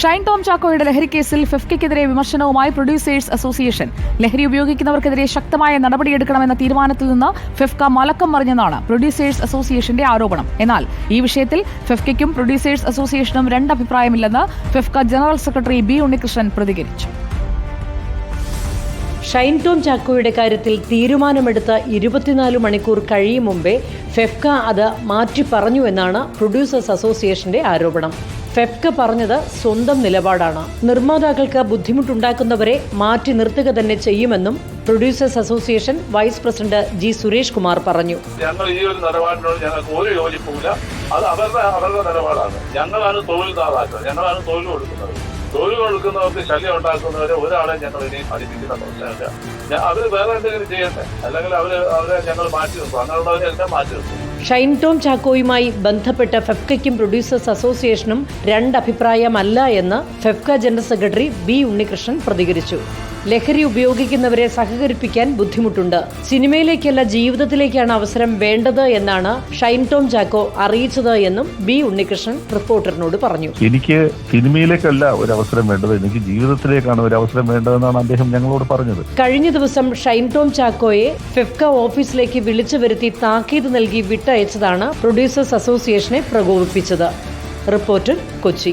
ഷൈൻ ടോം ചാക്കോയുടെ ലഹരി കേസിൽ വിമർശനവുമായി പ്രൊഡ്യൂസേഴ്സ് അസോസിയേഷൻ. ലഹരി ഉപയോഗിക്കുന്നവർക്കെതിരെ ശക്തമായ നടപടിയെടുക്കണമെന്ന തീരുമാനത്തിൽ നിന്ന് ഫിഫ്ക മലക്കം മറിഞ്ഞെന്നാണ് പ്രൊഡ്യൂസേഴ്സ് അസോസിയേഷന്റെ ആരോപണം. എന്നാൽ ഈ വിഷയത്തിൽ ഫിഫ്കയ്ക്കും പ്രൊഡ്യൂസേഴ്സ് അസോസിയേഷനും രണ്ട് അഭിപ്രായമില്ലെന്ന് FEFKA general secretary B Unnikrishnan പ്രതികരിച്ചു. ഷൈൻ ടോം ചാക്കോയുടെ കാര്യത്തിൽ തീരുമാനമെടുത്ത ഇരുപത്തിനാല് മണിക്കൂർ കഴിയും മുമ്പേ ഫെഫ്ക അത് മാറ്റി പറഞ്ഞു എന്നാണ് പ്രൊഡ്യൂസേഴ്സ് അസോസിയേഷന്റെ ആരോപണം. ഫെഫ്ക പറഞ്ഞത് സ്വന്തം നിലപാടാണ്. നിർമ്മാതാക്കൾക്ക് ബുദ്ധിമുട്ടുണ്ടാക്കുന്നവരെ മാറ്റി നിർത്തുക തന്നെ ചെയ്യുമെന്നും producers association vice president G Suresh Kumar പറഞ്ഞു. ഞങ്ങൾ ഈ ഒരു നിലപാടിനോട് ഞങ്ങൾക്ക് ഒരു യോജിപ്പില്ല അത് അവരുടെ അവരുടെ നിലപാടാണ്. ഞങ്ങളാണ് തൊഴിൽദാതാക്കൾ ഞങ്ങളാണ് തൊഴിൽ കൊടുക്കുന്നത് തൊഴിൽ കൊടുക്കുന്നവർക്ക് ശല്യം ഉണ്ടാക്കുന്നവരെ ഒരാളെ ഞങ്ങൾ ഇനി പഠിപ്പിക്കുന്ന പ്രശ്നമില്ല. അവർ വേറെ എന്തെങ്കിലും ചെയ്യട്ടെ? അല്ലെങ്കിൽ അവർ അവരെ ഞങ്ങൾ മാറ്റി നിർത്തും. അങ്ങനെയുള്ളവരെ എല്ലാം മാറ്റി നിർത്തും. ഷൈൻ ടോം ചാക്കോയുമായി ബന്ധപ്പെട്ട ഫെഫ്കയ്ക്കും പ്രൊഡ്യൂസേഴ്സ് അസോസിയേഷനും രണ്ടഭിപ്രായമല്ല എന്ന് FEFKA general secretary B Unnikrishnan പ്രതികരിച്ചു. ലഹരി ഉപയോഗിക്കുന്നവരെ സഹകരിപ്പിക്കാൻ ബുദ്ധിമുട്ടുണ്ട്. സിനിമയിലേക്കല്ല ജീവിതത്തിലേക്കാണ് അവസരം വേണ്ടത് എന്നാണ് ഷൈൻ ടോം ചാക്കോ അറിയിച്ചത് എന്നും ബി ഉണ്ണികൃഷ്ണൻ റിപ്പോർട്ടറിനോട് പറഞ്ഞു. എനിക്ക് സിനിമയിലേക്കല്ല ഒരു അവസരം വേണ്ടത്. എനിക്ക് ജീവിതത്തിലേക്കാണ് ഒരു അവസരം വേണ്ടതെന്നാണ് അദ്ദേഹം ഞങ്ങളോട് പറഞ്ഞത്. കഴിഞ്ഞ ദിവസം ഷൈൻ ടോം ചാക്കോയെ ഫെഫ്ക ഓഫീസിലേക്ക് വിളിച്ചു വരുത്തി താക്കീത് നൽകി വിട്ടയച്ചതാണ് പ്രൊഡ്യൂസേഴ്സ് അസോസിയേഷനെ പ്രകോപിപ്പിച്ചത്. റിപ്പോർട്ടർ കൊച്ചി.